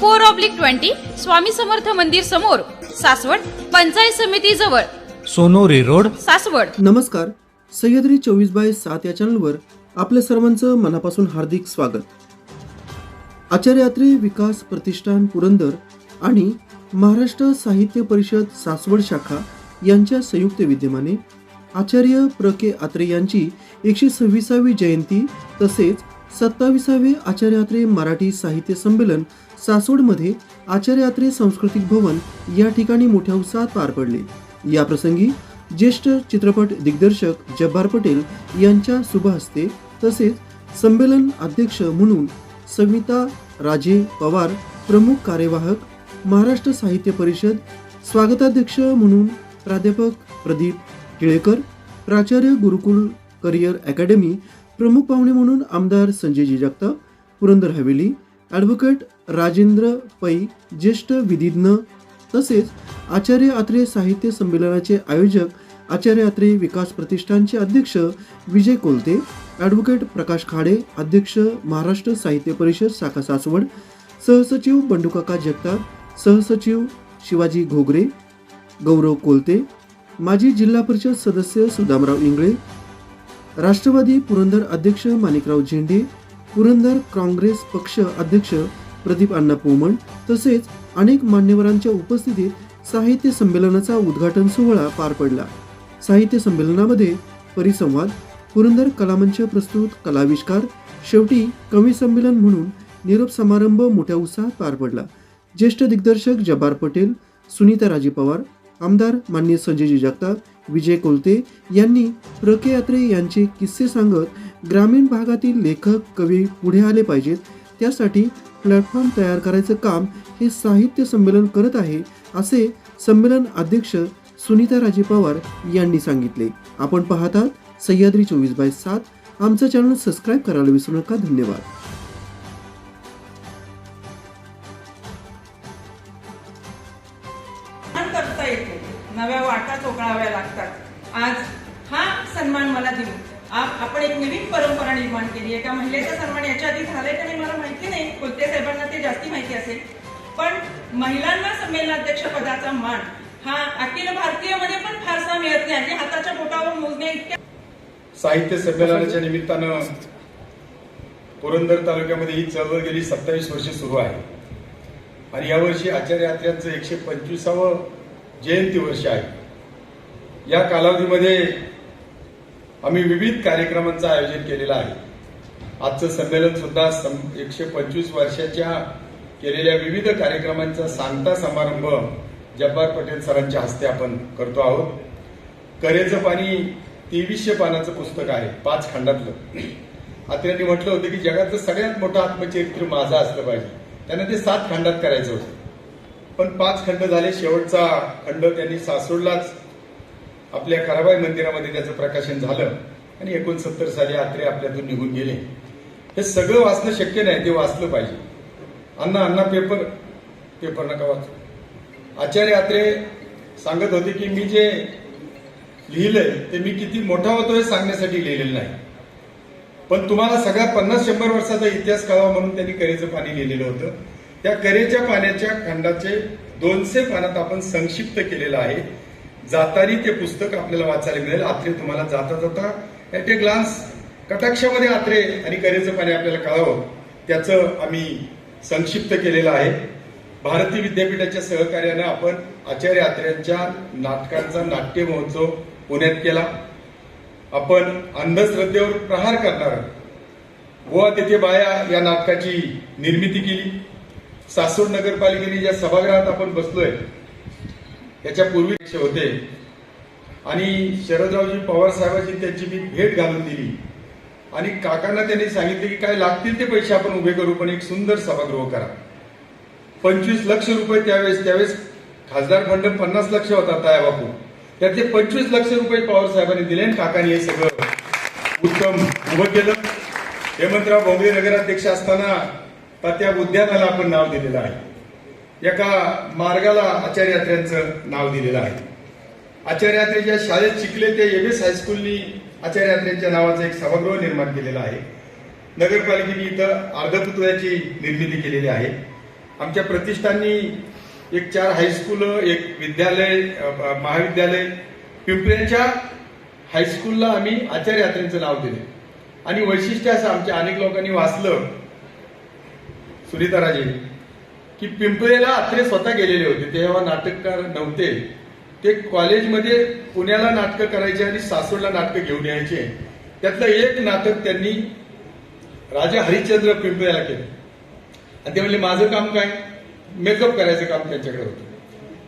four oblique twenty Swami Samarth मंदिर समोर सासवड पंचायत समिती जवळ. सोनोरी रोड. सासवड. नमस्कार. सह्याद्री चोवीस बाय सात या चॅनलवर आपल्या सर्वांचं मनापासून हार्दिक स्वागत. आचार्य यात्रे विकास प्रतिष्ठान पुरंदर आणि महाराष्ट्र साहित्य परिषद सासवड शाखा यांच्या संयुक्त विद्यमाने आचार्य प्र के आत्रे यांची एकशे सव्वीसावी जयंती तसेच सत्ताविसावे आचार्य यात्रे मराठी साहित्य संमेलन सासवडमध्ये आचार्यात्रे सांस्कृतिक भवन या ठिकाणी मोठ्या उत्साहात पार पडले. या प्रसंगी ज्येष्ठ चित्रपट दिग्दर्शक जब्बार पटेल यांच्या शुभहस्ते तसेच संमेलन अध्यक्ष म्हणून सविता राजे पवार प्रमुख कार्यवाहक महाराष्ट्र साहित्य परिषद स्वागताध्यक्ष म्हणून प्राध्यापक प्रदीप टिळेकर प्राचार्य गुरुकुल करिअर अकॅडमी प्रमुख पाहुणे म्हणून आमदार संजयजी जगताप पुरंदर हवेली ॲडव्होकेट राजेंद्र पै ज्येष्ठ विधिज्ञ तसेच आचार्य आत्रे साहित्य संमेलनाचे आयोजक आचार्य आत्रे विकास प्रतिष्ठानचे अध्यक्ष विजय कोलते ॲडव्होकेट प्रकाश खाडे अध्यक्ष महाराष्ट्र साहित्य परिषद शाखा सासवड सहसचिव बंडूकाका जगताप सहसचिव शिवाजी घोगरे गौरव कोलते माजी जिल्हा परिषद सदस्य सुदामराव इंगळे राष्ट्रवादी पुरंदर अध्यक्ष माणिकराव झेंडे पुरंदर काँग्रेस पक्ष अध्यक्ष प्रदीप अण्णा पोमण तसेच अनेक मान्यवरांच्या उपस्थितीत साहित्य संमेलनाचा उद्घाटन सोहळा पार पडला. साहित्य संमेलनामध्ये परिसंवाद पुरंदर कलामंच प्रस्तुत कलाविष्कार शेवटी कवी संमेलन म्हणून निरोप समारंभ मोठ्या उत्साहात पार पडला. ज्येष्ठ दिग्दर्शक जब्बार पटेल सुनीता राजे पवार आमदार मान्य संजयजी जगताप विजय कोलते यांनी प्रके यात्रे यांचे किस्से सांगत ग्रामीण भागातील लेखक कवी पुढे आले पाहिजेत. त्यासाठी प्लॅटफॉर्म तयार करायचं काम हे साहित्य संमेलन करत आहे असे संमेलन अध्यक्ष सुनीता राजे पवार यांनी सांगितले. आपण पाहतात सह्याद्री चोवीस बाय सात. आमचं चॅनल सबस्क्राईब करायला विसरू नका. धन्यवाद. आपण एक नवीन परंपरा निर्माण केली एका महिलेचा सन्मान याच्या आधी झालाय का नाही मला माहिती नाही. कोलते साहेबांना ते जास्ती माहिती असेल. पण महिलांना संमेलनाध्यक्ष पदाचा मान हा अखिल भारतीयमध्ये पण फारसा मिळत नाही. आणि हाताच्या बोटावर मोजण्या इतक्या साहित्य संमेलनाच्या निमित्तानं पुरंदर तालुक्यामध्ये ही चळवळ गेली. सत्तावीस वर्षे सुरू आहे. आणि यावर्षी आचार्य आत्र्यांचं एकशे पंचवीसावं जयंती वर्ष आहे. या कालावधीमध्ये आम्ही विविध कार्यक्रमांचं आयोजन केलेलं आहे. आजचं संमेलन सुद्धा एकशे पंचवीस वर्षाच्या केलेल्या विविध कार्यक्रमांचा सांगता समारंभ जब्बार पटेल सरांच्या हस्ते आपण करतो आहोत. करेचं पाणी तेवीसशे पानाचं पुस्तक आहे पाच खंडातलं. आत्र्यांनी म्हटलं होतं की जगातलं सगळ्यात मोठं आत्मचरित्र माझं असलं पाहिजे. त्यांना ते सात खंडात करायचं होतं. पण पाच खंड झाले शेवटचा खंड त्यांनी सासूडलाच. आपल्या कराबाई मंदिरामध्ये त्याचं प्रकाशन झालं आणि एकोणसत्तर साली आत्रे आपल्यातून निघून गेले. हे सगळं वाचणं शक्य नाही ते वाचलं पाहिजे. अण्णा अण्णा पेपर पेपर नका वाचू. आचार्य आत्रे सांगत होते की मी जे लिहिलंय ते मी किती मोठा होतो हे सांगण्यासाठी लिहिलेलं नाही. पण तुम्हाला सगळ्या पन्नास शंभर वर्षाचा इतिहास कळावा म्हणून त्यांनी करेचं पाणी लिहिलेलं होतं. त्या करेच्या पाण्याच्या खंडाचे दोनशे पानात आपण संक्षिप्त केलेलं आहे. जातानी ते पुस्तक आपल्याला वाचायला मिळेल. आत्रे तुम्हाला जाता जाता ॲट ए ग्लान्स कटाक्षामध्ये आत्रे आणि करेचं पाणी आपल्याला कळावं. त्याचं आम्ही संक्षिप्त केलेलं आहे. भारती विद्यापीठाच्या सहकार्यानं आपण आचार्य आत्र्यांच्या नाटकांचा नाट्य महोत्सव पुण्यात केला. आपण अंधश्रद्धेवर प्रहार करणार व तिथे बाया या नाटकाची निर्मिती केली. सासवड नगरपालिकेने ज्या सभागृहात आपण बसलोय याच्या पूर्वी होते. आणि शरदरावजी पवार साहेबांची त्यांची मी भेट घालून दिली. आणि काकांना त्यांनी सांगितले की काय लागतील ते पैसे आपण उभे करू पण एक सुंदर सभागृह करा. पंचवीस लक्ष रुपये त्यावेळेस त्यावेळेस खासदार फंड पन्नास लक्ष होता ताया बापू त्यातले पंचवीस लक्ष रुपये पवार साहेबांनी दिले आणि काकांनी हे सगळं उत्तम उभं केलं. हेमंतराव भोंगले नगराध्यक्ष असताना तात्या उद्यानाला आपण नाव दिलेलं आहे. एका मार्गाला आचार्य यात्र्यांचं नाव दिलेलं आहे. आचार्य यात्रेच्या शाळेत शिकले ते एमएस हायस्कूलनी आचार्य यात्रेच्या नावाचं एक सभागृह निर्माण केलेलं आहे. नगरपालिकेने इथं अर्धपुतळ्याची निर्मिती केलेली आहे. आमच्या प्रतिष्ठाननी एक चार हायस्कूल एक विद्यालय महाविद्यालय पिंपऱ्यांच्या हायस्कूलला आम्ही आचार्य यात्रेचं नाव दिले. आणि वैशिष्ट्य असं आमच्या अनेक लोकांनी वाचलं. सुनीताराजे की पिंपळेला अत्रे स्वतः गेलेले होते. तेव्हा नाटककार नव्हते ते कॉलेजमध्ये पुण्याला नाटकं करायचे आणि सासूरला नाटकं घेऊन यायचे. त्यातलं एक नाटक त्यांनी राजा हरिश्चंद्र पिंपळेला केलं. आणि ते म्हणले माझं काम काय? मेकअप करायचं काम त्यांच्याकडे होतं.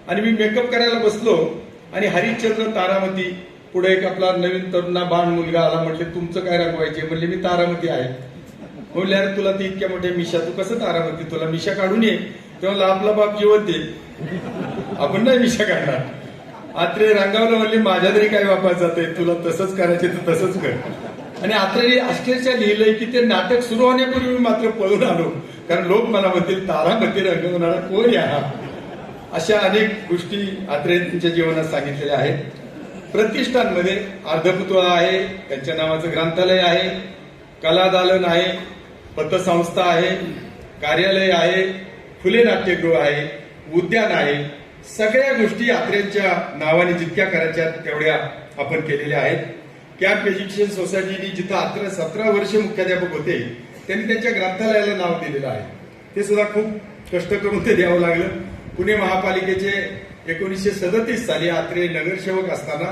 आणि मी मेकअप करायला बसलो आणि हरिश्चंद्र तारामती पुढे एक आपला नवीन तरुणा बाण मुलगा आला म्हटले तुमचं काय रंगवायचे? म्हणले मी तारामती आहे. म्हणले अरे तुला ती इतक्या मोठ्या मिशा तू कसं तारामती? तुला मिशा काढून ये. तेव्हा आपला बाप जेवण दे आपण नाही विषय काढणार. आत्रे रांगावलं म्हणले माझ्या तरी काय वापरायचं आहे तुला तसंच करायचे तर तसंच कर. आणि आत्रे अक्षरशः लिहिलंय की ते नाटक सुरू होण्यापूर्वी मी मात्र पळून आलो. कारण लोक मला म्हणतील तारामती रंगवणारा कोण या अशा अनेक गोष्टी आत्रे त्यांच्या जीवनात सांगितलेल्या आहेत. प्रतिष्ठानमध्ये अर्धपुतळा आहे त्यांच्या नावाचं ग्रंथालय आहे कलादालन आहे पतसंस्था आहे कार्यालय आहे खुले नाट्यगृह आहे उद्यान आहे सगळ्या गोष्टी यात्रेच्या नावाने जितक्या करायच्या तेवढ्या आपण केलेल्या आहेत. कॅम्प एज्युकेशन सोसायटीने जिथं आत्र सतरा वर्ष मुख्याध्यापक होते त्यांनी त्यांच्या ग्रंथालयाला नाव दिलेलं आहे. ते सुद्धा खूप कष्ट करून ते द्यावं लागलं. पुणे महापालिकेचे एकोणीसशे सदतीस साली आत्रे नगरसेवक असताना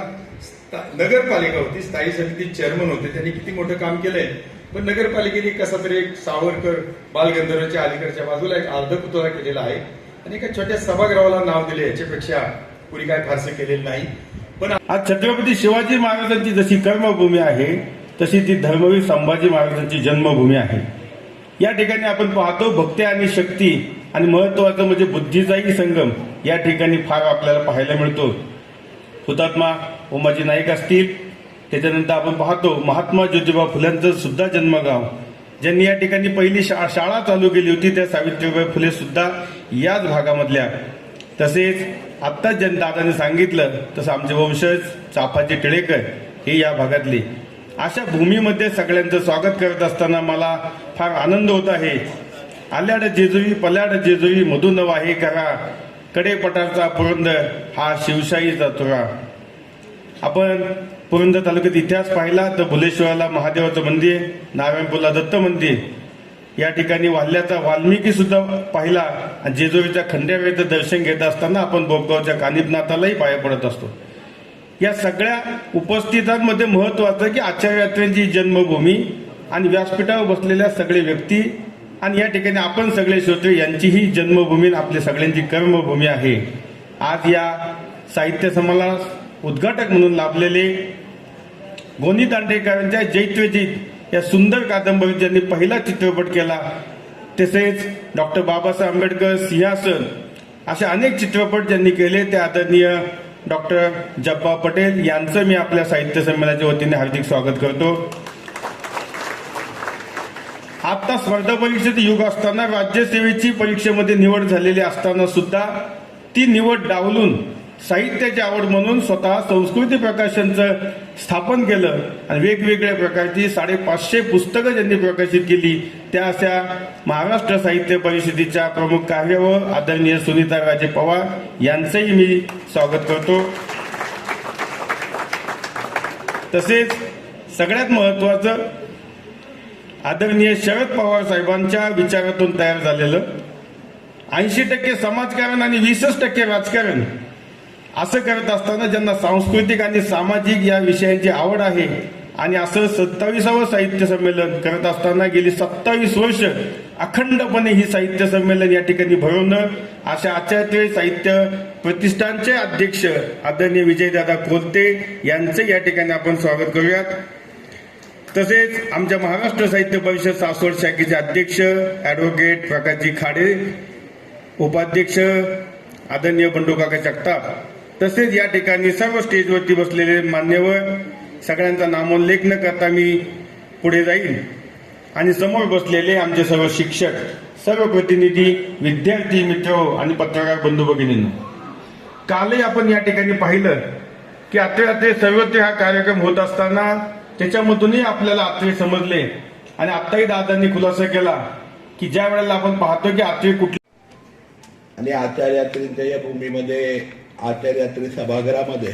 नगरपालिका होती स्थायी समिती चेअरमन होते त्यांनी किती मोठं काम केलंय. पण नगरपालिकेने कसा तरी एक सावरकर बालगंधर्वच्या अलीकडच्या बाजूला एक अर्धपुतळा केलेला आहे आणि एका छोट्या सभागृहाला नाव दिले याच्यापेक्षा पुरी काय फारसं केलेलं नाही. पण आज छत्रपती शिवाजी महाराजांची जशी कर्मभूमी आहे तशी ती धर्मवीर संभाजी महाराजांची जन्मभूमी आहे. या ठिकाणी आपण पाहतो भक्ती आणि शक्ती आणि महत्वाचं म्हणजे बुद्धीचाही संगम या ठिकाणी फार आपल्याला पाहायला मिळतो. हुतात्मा उमाजी नाईक असतील त्याच्यानंतर आपण पाहतो महात्मा ज्योतिबा फुल्यांचं सुद्धा जन्मगाव ज्यांनी या ठिकाणी पहिली शा- शाळा चालू केली होती त्या सावित्रीबाई फुले सुद्धा याच भागामधल्या. तसेच आत्ताच ज्या दादाने सांगितलं तसं आमचे वंशज चाफाजी टिळेकर हे या भागातले. अशा भूमीमध्ये सगळ्यांचं स्वागत करत असताना मला फार आनंद होत आहे. आल्याड जेजुई पल्याड जेजुई मधून वाहे करा कडे पठारचा पुरंदर हा शिवशाहीचा तुरा. आपण पुरंदर तालुक्यात इतिहास पाहिला तर भुलेश्वराला महादेवाचं मंदिर नारायणपूरला दत्त मंदिर. या ठिकाणी वाल्ल्याचा वाल्मिकी सुद्धा पाहिला आणि जेजुरीच्या खंड्यावेळीचं दर्शन घेत असताना आपण बोपगावच्या कानिपनाथालाही पाया पडत असतो. या सगळ्या उपस्थितांमध्ये महत्वाचं की आचार्य यात्रेची जन्मभूमी आणि व्यासपीठावर बसलेल्या सगळे व्यक्ती आणि या ठिकाणी आपण सगळे श्रोते यांचीही जन्मभूमी आपली सगळ्यांची कर्मभूमी आहे. आज या साहित्य समाला उद्घाटक म्हणून लाभलेले गोनी दांडेकरांच्या जैत्वजित या सुंदर कादंबरीत ज्यांनी पहिला चित्रपट केला तसेच डॉक्टर बाबासाहेब आंबेडकर सिंहासन असे अनेक चित्रपट ज्यांनी केले ते आदरणीय डॉक्टर जब्बा पटेल यांचं मी आपल्या साहित्य संमेलनाच्या वतीने हार्दिक स्वागत करतो. आता स्पर्धा परीक्षेत युग असताना राज्यसेवेची परीक्षेमध्ये निवड झालेली असताना सुद्धा ती निवड डावलून साहित्याची आवड म्हणून स्वतः संस्कृती प्रकाशनचं स्थापन केलं आणि वेगवेगळ्या प्रकारची साडेपाचशे पुस्तकं ज्यांनी प्रकाशित केली त्या अशा महाराष्ट्र साहित्य परिषदेच्या प्रमुख कार्यावर आदरणीय सुनीता राजे पवार यांचंही मी स्वागत करतो. तसेच सगळ्यात महत्वाचं आदरणीय शरद पवार साहेबांच्या विचारातून तयार झालेलं ऐंशी टक्के समाजकारण आणि वीसच टक्के राजकारण असं करत असताना ज्यांना सांस्कृतिक आणि सामाजिक या विषयांची आवड आहे आणि असं सत्तावीसावं साहित्य संमेलन करत असताना गेली सत्तावीस वर्ष अखंडपणे ही साहित्य संमेलन या ठिकाणी भरवणं अशा आचार्य साहित्य प्रतिष्ठानचे अध्यक्ष आदरणीय विजयदादा कोलते यांचं या ठिकाणी आपण स्वागत करूयात. तसेच आमच्या महाराष्ट्र साहित्य परिषद सासवड शाखेचे अध्यक्ष ॲडव्होकेट प्रकाशजी खाडे उपाध्यक्ष आदरणीय बंडू काका जगताप तसेच या ठिकाणी सर्व स्टेजवरती बसलेले मान्यवर सगळ्यांचा नामोल्लेख न करता मी पुढे जाईल आणि समोर बसलेले आमचे सर्व शिक्षक सर्व प्रतिनिधी विद्यार्थी मित्र आणि पत्रकार बंधू भगिनींना कालही आपण या ठिकाणी पाहिलं की आत्रे आत्रे सर्वत्र हा कार्यक्रम होत असताना त्याच्यामधूनही आपल्याला आत्रे समजले. आणि आत्ताही दादांनी खुलासा केला की ज्या वेळेला आपण पाहतो की आत्रे कुठले आणि आचार्यात्रींच्या या भूमीमध्ये आचार्यात्री सभागृहामध्ये.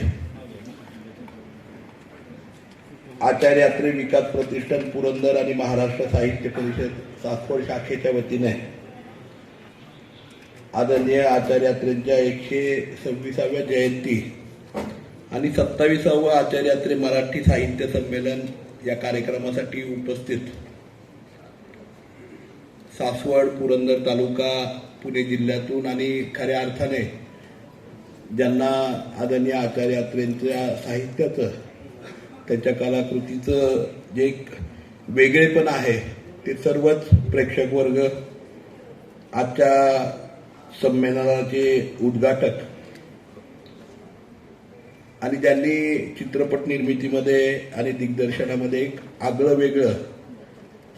आचार्यात्री विकास प्रतिष्ठान पुरंदर आणि महाराष्ट्र साहित्य परिषद सासवड शाखेच्या वतीने. आदरणीय आचार्यात्रींच्या एकशे सव्वीसाव्या जयंती आणि सत्तावीसावं आचार्यात्री मराठी साहित्य संमेलन या कार्यक्रमासाठी उपस्थित. सासवड पुरंदर तालुका पुणे जिल्ह्यातून आणि खऱ्या अर्थाने ज्यांना आदरणीय आचार्य यात्रेंच्या साहित्याचं त्यांच्या कलाकृतीचं जे एक वेगळेपण आहे ते सर्वच प्रेक्षक वर्ग आजच्या संमेलनाचे उद्घाटक आणि ज्यांनी चित्रपट निर्मितीमध्ये आणि दिग्दर्शनामध्ये एक आगळं वेगळं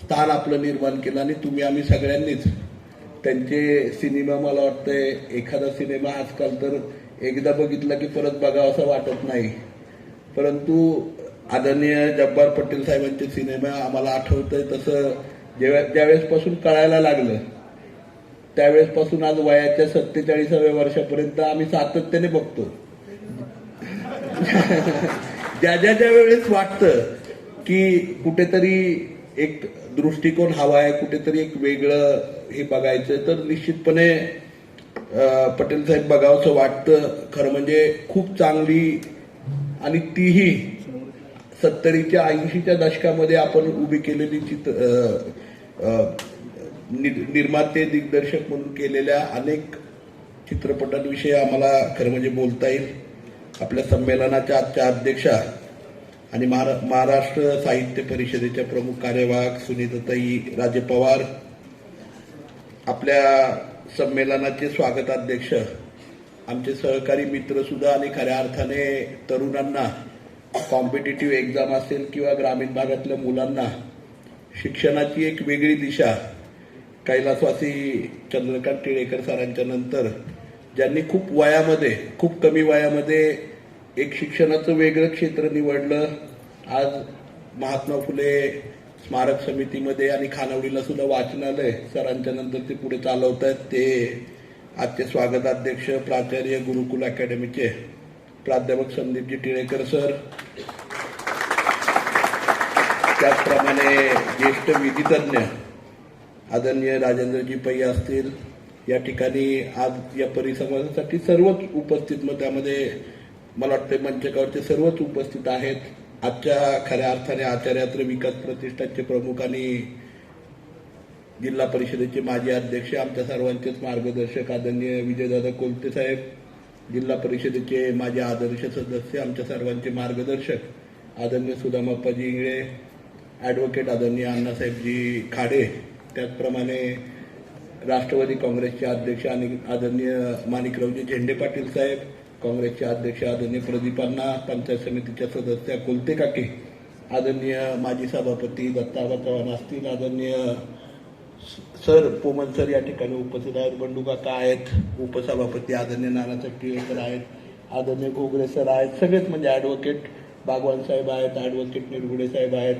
स्थान आपलं निर्माण केलं आणि तुम्ही आम्ही सगळ्यांनीच त्यांचे सिनेमा मला वाटतंय एखादा सिनेमा आजकाल तर एकदा बघितला की परत बघावं असं वाटत नाही. परंतु आदरणीय जब्बार पटेल साहेबांचे सिनेमा आम्हाला आठवतंय तसं जेव्हा ज्यावेळेसपासून कळायला लागलं त्यावेळेसपासून आज वयाच्या सत्तेचाळीसाव्या वर्षापर्यंत आम्ही सातत्याने बघतो. ज्या ज्या ज्या वेळेस वाटतं की कुठेतरी एक दृष्टिकोन हवा आहे कुठेतरी एक वेगळं हे बघायचं तर निश्चितपणे पटेल साहेब बघावंसं वाटतं. खरं म्हणजे खूप चांगली आणि तीही सत्तरीच्या ऐंशीच्या दशकामध्ये आपण उभी केलेली चित्र नि- निर्माते दिग्दर्शक म्हणून केलेल्या अनेक चित्रपटांविषयी आम्हाला खरं म्हणजे बोलता येईल. आपल्या संमेलनाच्या आजच्या अध्यक्षा आणि महारा- महाराष्ट्र साहित्य परिषदेच्या प्रमुख कार्यवाहक सुनीताताई राजे पवार. आपल्या संमेलनाचे स्वागताध्यक्ष आमचे सहकारी मित्र सुद्धा आणि खऱ्या अर्थाने तरुणांना कॉम्पिटेटिव्ह एक्झाम असेल किंवा ग्रामीण भागातल्या मुलांना शिक्षणाची एक वेगळी दिशा कैलासवासी चंद्रकांत टिळेकर सरांच्या नंतर ज्यांनी खूप वयामध्ये खूप कमी वयामध्ये एक शिक्षणाचं वेगळं क्षेत्र निवडलं. आज महात्मा फुले स्मारक समितीमध्ये आणि खानावडीला सुद्धा वाचनालय सरांच्या नंतर ते पुढे चालवत आहेत ते आजचे स्वागताध्यक्ष प्राचार्य गुरुकुल अकॅडमीचे प्राध्यापक संदीपजी टिळेकर सर. त्याचप्रमाणे ज्येष्ठ विधितज्ञ आदरणीय राजेंद्रजी पै असतील. या ठिकाणी आज या परिसंवादासाठी सर्वच उपस्थित मग त्यामध्ये मला वाटतं मंचकावरचे सर्वच उपस्थित आहेत. आजच्या खऱ्या अर्थाने आचार्यात्र विकास प्रतिष्ठानचे प्रमुख आणि जिल्हा परिषदेचे माजी अध्यक्ष आमच्या सर्वांचेच मार्गदर्शक आदरणीय विजयदादा कोलते साहेब जिल्हा परिषदेचे माझे आदर्श सदस्य आमच्या सर्वांचे मार्गदर्शक आदरणीय सुदामाप्पाजी इंगळे ॲडव्होकेट आदरणीय अण्णासाहेबजी खाडे त्याचप्रमाणे राष्ट्रवादी काँग्रेसचे अध्यक्ष आणि आदरणीय माणिकरावजी झेंडे पाटील साहेब काँग्रेसचे अध्यक्ष आदरणीय प्रदीपांना पंचायत समितीच्या सदस्या कोलते काके आदरणीय माजी सभापती दत्ताबा चव्हाण असतील आदरणीय सर पोमन सर या ठिकाणी उपस्थित आहेत बंडू काका आहेत उपसभापती आदरणीय नाना टिळेकर आहेत आदरणीय घोगरे सर आहेत सगळेच म्हणजे ॲडव्होकेट बागवान साहेब आहेत ॲडव्होकेट निरगुडे साहेब आहेत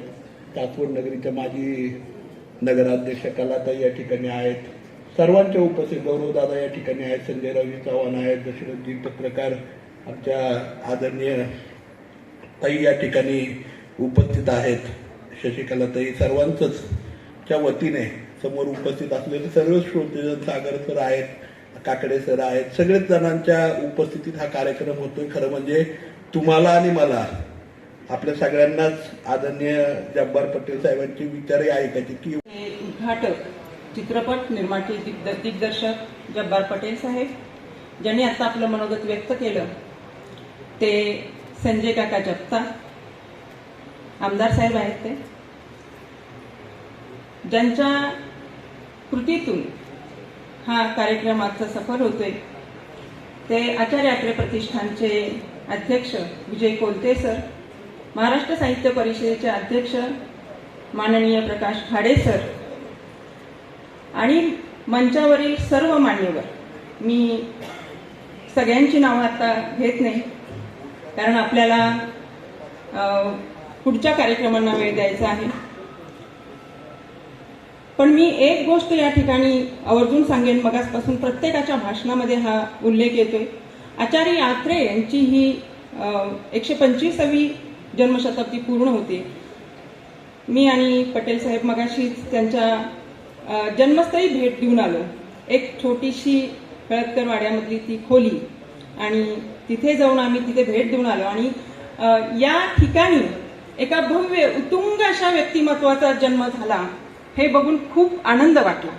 कासवड नगरीच्या माजी नगराध्यक्ष कलाताई या ठिकाणी आहेत सर्वांच्या उपस्थित गौरवदादा या ठिकाणी आहेत. संजय रवी चव्हाण आहेत दशरथजी पत्रकार आमच्या आदरणीय ताई या ठिकाणी उपस्थित आहेत. शशिकला ताई सर्वांचंच च्या वतीने समोर उपस्थित असलेले सर्व श्रोतेजन सागर सर आहेत काकडे सर आहेत. सगळेच जणांच्या उपस्थितीत हा कार्यक्रम होतोय. खरं म्हणजे तुम्हाला आणि मला आपल्या सगळ्यांनाच आदरणीय जब्बार पटेल साहेबांचे विचारही ऐकायचे की उद्घाटक चित्रपट निर्माते दिग्द दिग्दर्शक जब्बार पटेल साहेब ज्यांनी आता आपलं मनोगत व्यक्त केलं ते संजय काका जगता आमदार साहेब आहेत ते ज्यांच्या कृतीतून हा कार्यक्रम आजचा सफल होतोय ते आचार्य अत्रे प्रतिष्ठानचे अध्यक्ष विजय कोलते सर महाराष्ट्र साहित्य परिषदेचे अध्यक्ष माननीय प्रकाश खाडे सर आणि मंचावरील सर्व मान्यवर मी सगळ्यांची नावं आता घेत नाही कारण आपल्याला पुढच्या कार्यक्रमांना वेळ द्यायचा आहे. पण मी एक गोष्ट या ठिकाणी आवर्जून सांगेन मगासपासून प्रत्येकाच्या भाषणामध्ये हा उल्लेख येतोय. आचार्य यात्रे यांची ही एकशे पंचवीसावी जन्मशताब्दी पूर्ण होते. मी आणि पटेल साहेब मगाशीच त्यांच्या जन्मस्थळी भेट देऊन आलो. एक छोटीशी हळदकर वाड्यामधली ती खोली. आणि तिथे जाऊन आम्ही तिथे भेट देऊन आलो. आणि या ठिकाणी एका भव्य उतुंग अशा व्यक्तिमत्वाचा जन्म झाला हे बघून खूप आनंद वाटला.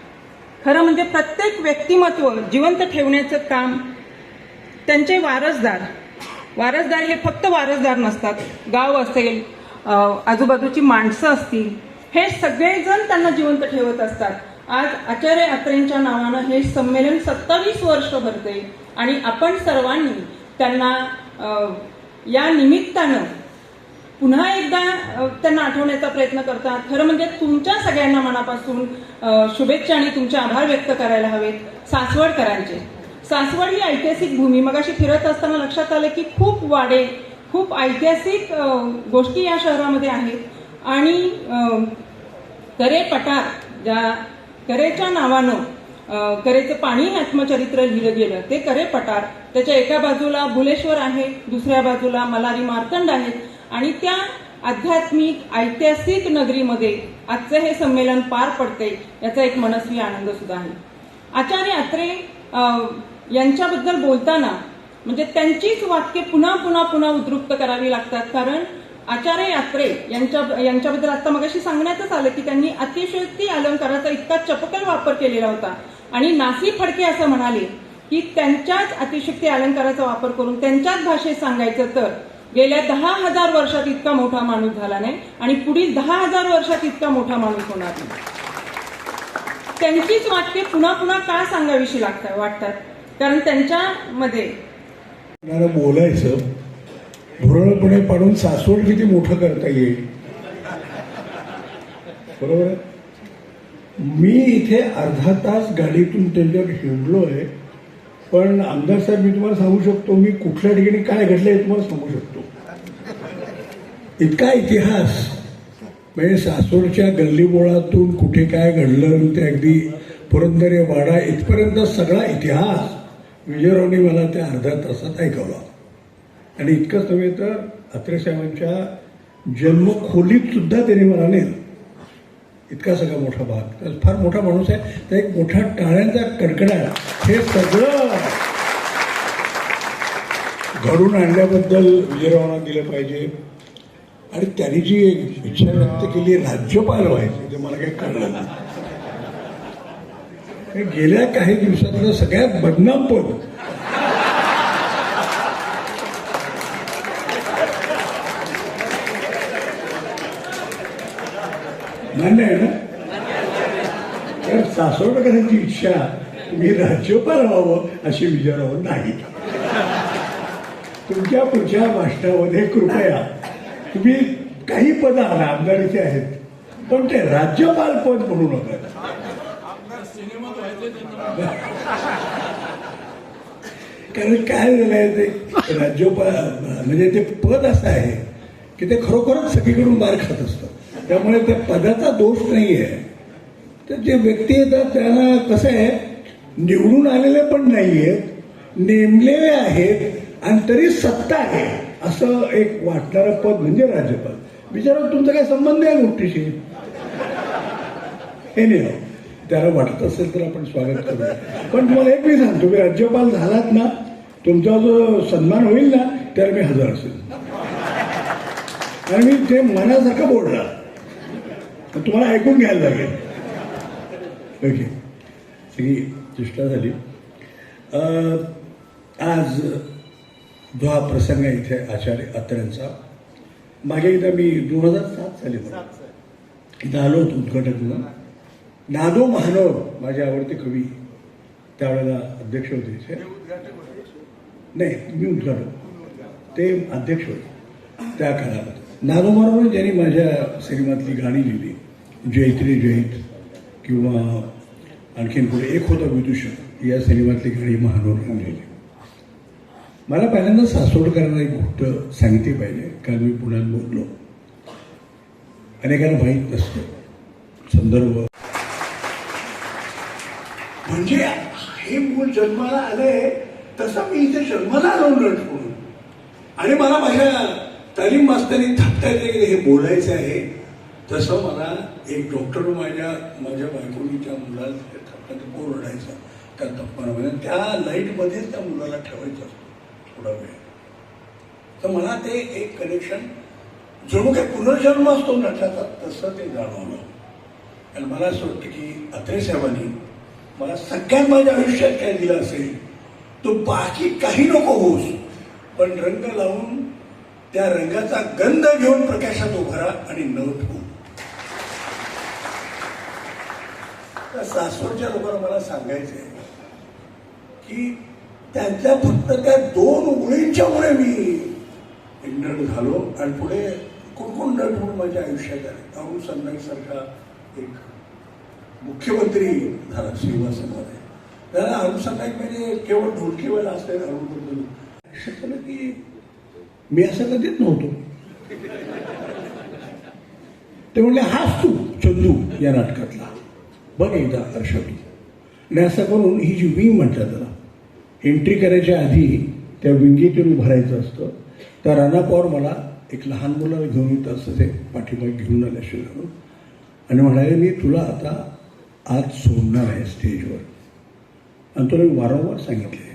खरं म्हणजे प्रत्येक व्यक्तिमत्व जिवंत ठेवण्याचं काम त्यांचे वारसदार वारसदार हे फक्त वारसदार नसतात. गाव असेल आजूबाजूची माणसं असतील हे सगळेजण त्यांना जिवंत ठेवत असतात. आज आचार्य अत्रेंच्या नावानं हे संमेलन सत्तावीस वर्ष भरते आणि आपण सर्वांनी त्यांना या निमित्तानं पुन्हा एकदा त्यांना आठवण्याचा प्रयत्न करतात. खरं म्हणजे तुमच्या सगळ्यांना मनापासून शुभेच्छा आणि तुमचे आभार व्यक्त करायला हवेत. सासवड करायचे. सासवड ही ऐतिहासिक भूमी. मग अशी फिरत असताना लक्षात आलं की खूप वाडे खूप ऐतिहासिक गोष्टी या शहरामध्ये आहेत. आणि करे पटार ज्या करेच्या नावानं करेचं पाणी आत्मचरित्र लिहिलं गेलं ते करे पटार त्याच्या एका बाजूला भुलेश्वर आहे दुसऱ्या बाजूला मलारी मार्तंड आहेत आणि त्या आध्यात्मिक ऐतिहासिक नगरीमध्ये आजचं हे संमेलन पार पडते याचा एक मनस्वी आनंद सुद्धा आहे. आचार्य अत्रे यांच्याबद्दल बोलताना म्हणजे त्यांचीच वाक्य पुन्हा पुन्हा पुन्हा उद्रुक्त करावी लागतात. कारण आचार्य यात्रे यांच्या यांच्याबद्दल आता मगाशी सांगण्यातच आलं की त्यांनी अतिशयोक्ती अलंकाराचा इतका चपकल वापर केलेला होता. आणि नासी फडके असं म्हणाले की त्यांच्याच अतिशक्ती अलंकाराचा वापर करून त्यांच्याच भाषेत सांगायचं तर गेल्या दहा हजार वर्षात इतका मोठा माणूस झाला नाही आणि पुढील दहा हजार वर्षात इतका मोठा माणूस होणार नाही. त्यांचीच वाक्य पुन्हा पुन्हा का सांगावीशी लागतात वाटतात? कारण त्यांच्यामध्ये बोलायचं भुरळपणे पाडून सासवड किती मोठं करता येईल? बरोबर मी इथे अर्धा तास गाडीतून त्यांच्यावर हिंडलोय पण आमदार साहेब मी तुम्हाला सांगू शकतो मी कुठल्या ठिकाणी काय घडलंय हे तुम्हाला सांगू शकतो. इतका इतिहास म्हणजे सासवडच्या गल्लीबोळातून कुठे काय घडलं ते अगदी पुरंदरे वाडा इथपर्यंत सगळा इतिहास. विजयरावने मला त्या अर्ध्या तासात ऐकवला. आणि इतकंच नव्हे तर अत्रे साहेबांच्या जन्मखोलीत सुद्धा त्याने मला नेलं. इतका सगळा मोठा भाग. तर फार मोठा माणूस आहे. तर एक मोठा टाळ्यांचा कडकडाट हे सगळं घडून आणल्याबद्दल विजयरावांना दिलं पाहिजे. आणि त्यांनी जी एक इच्छा व्यक्त केली राज्यपाल व्हायचे ते मला काही कळलं नाही. गेल्या काही दिवसातलं सगळ्यात बदनाम पद मान्य आहे ना तर सासवडकरांची इच्छा मी राज्यपाल व्हावं अशी विचारावं नाही. तुमच्या पुढच्या भाषणामध्ये कृपया तुम्ही काही पद आला आमदारीचे आहेत पण ते राज्यपाल पद म्हणू नका. कारण काय झालंय ते राज्यपाल म्हणजे ते पद असं आहे की ते खरोखरच सगळीकडून मार खात असतं त्यामुळे त्या पदाचा दोष नाही आहे तर जे व्यक्ती येतात त्यांना कसं आहे निवडून आलेले पण नाही आहेत नेमलेले आहेत आणि तरी सत्ता आहे असं एक वाटणारं पद म्हणजे राज्यपाल. विचारा तुमचा काय संबंध आहे गोष्टीशी हे नाही हो. त्याला वाटत असेल तर आपण स्वागत करूया. पण तुम्हाला एक मी सांगतो तुम्ही राज्यपाल झालात ना तुमचा जो सन्मान होईल ना त्याला मी हजर असेल. आणि मी ते मनासारखं बोलणार. तर तुम्हाला ऐकून घ्यायला लागेल. ओके. सगळी चेष्टा झाली. आज जो हा प्रसंग आहे इथे आचार्य अत्र्यांचा. मागे एकदा मी दोन हजार सात साली. इथं आलो होतो उद्घाटक म्हणून. नादो महानव माझे आवडते कवी त्यावेळेला अध्यक्ष होते इथे. नाही मी उद्घाटन ते अध्यक्ष होते. त्या काळात नागोबरोबर ज्यांनी माझ्या सिनेमातली गाणी लिहिली जयत रे जयत किंवा आणखीन पुढे एक होता विदूषक या सिनेमातली गाणी महानोरून लिहिली. मला पहिल्यांदा सासवडकरांना एक गोष्ट सांगितली पाहिजे कारण मी पुण्यात बोललो. अनेकांना माहीत नसतं. संदर्भ. म्हणजे हे मूल जन्माला आलंय तसं मी इथे जन्माला आलो नट आणि मला माझ्या तालीम मास्तरी थापता येते की हे बोलायचं आहे. तसं मला एक डॉक्टर माझ्या माझ्या बायकोनीच्या मुलाला थापता पोर ओढायचा त्या तापमानामध्ये त्या लाईटमध्येच त्या मुलाला ठेवायचं असतो थोडा वेळ. तर मला ते एक कनेक्शन जणू काही पुनर्जन्म असतो नटाचा तसं ते जाणवलं. आणि मला असं वाटतं की अत्रे साहेबांनी मला सगळ्यात माझ्या आयुष्यात काय दिलं असेल तो बाकी काही नको होस पण रंग लावून त्या रंगाचा गंध घेऊन प्रकाशात उभा आणि न ठेवू. त्या सासवडच्या लोकांना मला सांगायचंय की त्यांच्या फक्त त्या दोन ओळींच्यामुळे मी एक नट झालो आणि पुढे कोण कोण नट म्हणून माझ्या आयुष्यात आले. अरुण सारखा एक मुख्यमंत्री झाला श्रीनिवासमध्ये त्याला अरुण संघाई म्हणजे केवळ ढोलकीवाला असलेला अरुणबद्दल की मी असं कधीच नव्हतो. ते म्हणले हाच तू चंदू या नाटकातला. बघ एकदा हर्षातू आणि असं करून ही जी विंग म्हणतात त्याला एंट्री करायच्या आधी त्या विंगीतून उभारायचं असतं त्या पवार मला एक लहान मुलाला घेऊन येत असतं ते पाठीमागे घेऊन आल्याशिवाय घालून आणि म्हणाले मी तुला आता आज सोडणार आहे स्टेजवर. आणि तुला मी वारंवार सांगितले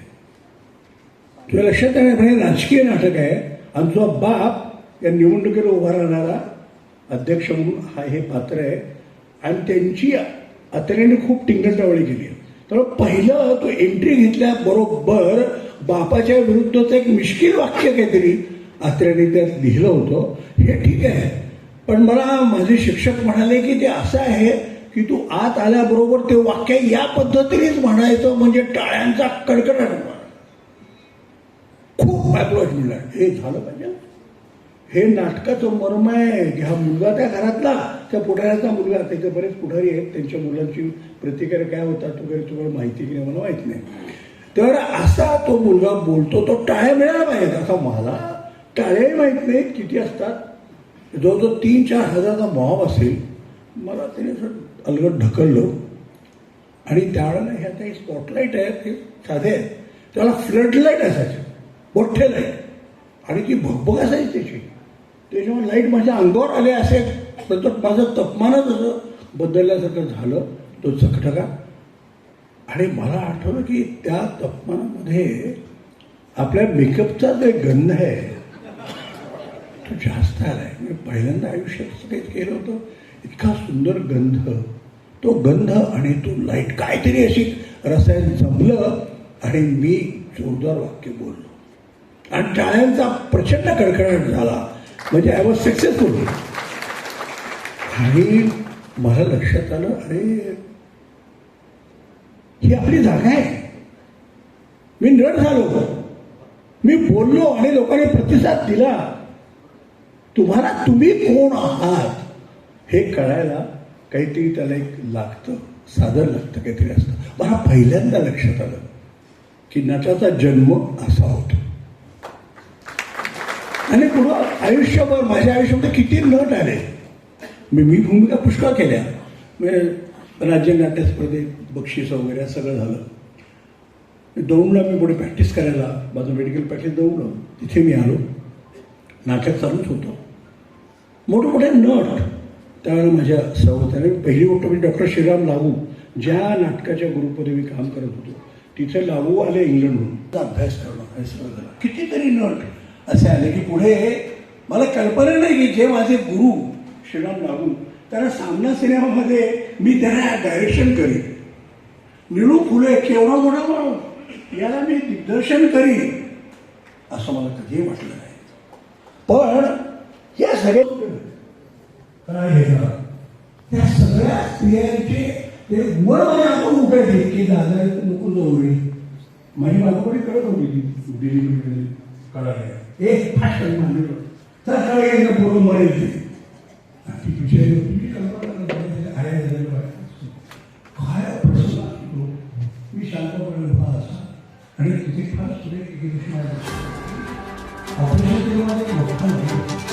तुला लक्षात आहे म्हणजे राजकीय नाटक आहे. आणि बाप या निवडणुकीला उभा राहणारा अध्यक्ष म्हणून हा हे पात्र आहे. आणि त्यांची अत्र्याने खूप टिंगलटावळी केली आहे. तर पहिलं तो एंट्री घेतल्याबरोबर बापाच्या विरुद्धचं एक मिश्किल वाक्य काहीतरी अत्र्याने त्यात लिहिलं होतं. हे ठीक आहे. पण मला माझे शिक्षक म्हणाले की ते असं आहे की तू आत आल्याबरोबर ते वाक्य या पद्धतीनेच म्हणायचं म्हणजे टाळ्यांचा कडकडाट खूप ॲप्लॉजमेंट आहे हे झालं पाहिजे. हे नाटकाचं मर्म आहे की हा मुलगा त्या घरातला त्या पुढाऱ्याचा मुलगा. त्याचे बरेच पुढारी आहेत. त्यांच्या मुलांची प्रतिक्रिया काय होतात वगैरे तुम्हाला माहिती की नाही मला माहीत नाही. तर असा तो मुलगा बोलतो तो टाळ्या मिळायला पाहिजेत असा मला टाळ्याही माहीत नाहीत किती असतात. जवळजवळ तीन चार हजारचा मॉब असेल. मला त्याने असं अलगद ढकललं. आणि त्यावेळेला हे आता स्पॉटलाईट आहे ते साधे आहेत त्याला फ्लडलाईट असायचं असायचे. मोठे लाइट आणि ती भगभग असायची त्याची. त्याच्यामुळे लाइट माझ्या अंगावर आले असे. तर माझं तापमानच असं बदलल्यासारखं झालं. तो चकटका आणि मला आठवलं की त्या तापमानामध्ये आपल्या मेकअपचा जो गंध आहे तो जास्त आलाय. मी पहिल्यांदा आयुष्यात काहीच केलं होतं. इतका सुंदर गंध. तो गंध आणि तो लाइट काहीतरी अशी रसायन जमलं आणि मी जोरदार वाक्य बोललो. आणि टाळ्यांचा प्रचंड कडकडाट झाला. म्हणजे आय वॉज सक्सेसफुल आणि मला लक्षात आलं अरे ही आपली जागा आहे. मी नड झालो. मी बोललो आणि लोकांनी प्रतिसाद दिला. तुम्हाला तुम्ही कोण आहात? हे कळायला काहीतरी त्याला एक लागतं साधन लागतं काहीतरी असतं. मला पहिल्यांदा लक्षात आलं की नटाचा जन्म असा होतो. आणि पुढं आयुष्यभर माझ्या आयुष्यामध्ये किती नट आले. मी मी भूमिका पुष्कळ केल्या. म्हणजे राज्य नाट्य स्पर्धेत बक्षीस वगैरे सगळं झालं. दौडला मी पुढे प्रॅक्टिस करायला माझं मेडिकल प्रॅक्टिस दौडलो. तिथे मी आलो. नाटक चालूच होतं. मोठमोठे नट. त्यावेळेला माझ्या सवताने पहिली गोष्ट म्हणजे डॉक्टर श्रीराम लागू ज्या नाटकाच्या ग्रुपमध्ये मी काम करत होतो तिथे लागू आले इंग्लंडहून. अभ्यास करणं हे सगळं झालं. कितीतरी नट असे आले की पुढे मला कल्पना नाही की जे माझे गुरु श्रीराम लागू त्याला सामना सिनेमामध्ये मी त्यांना डायरेक्शन करीन. निळू फुले केवढा मोठा माणूस याला मी दिग्दर्शन करीन असं मला कधी म्हटलं नाही. पण या सगळ्या काय हे त्या सगळ्या स्त्रियांचे ते मन आपण उभे की दादा नको जवळ माझी बाजूकडे करत होती ती? दिली एक फास्ट मांडलं तर कळे पूर्ण मरेल ते. ती विषय तुझी कल्पना नाही, आहे झालेलं आहे. काय प्रश्न असतो? मी शांतपणे उभा असा. आणि तिथे फार सुरेख एके दिवशी माझ्या लक्षात आलं.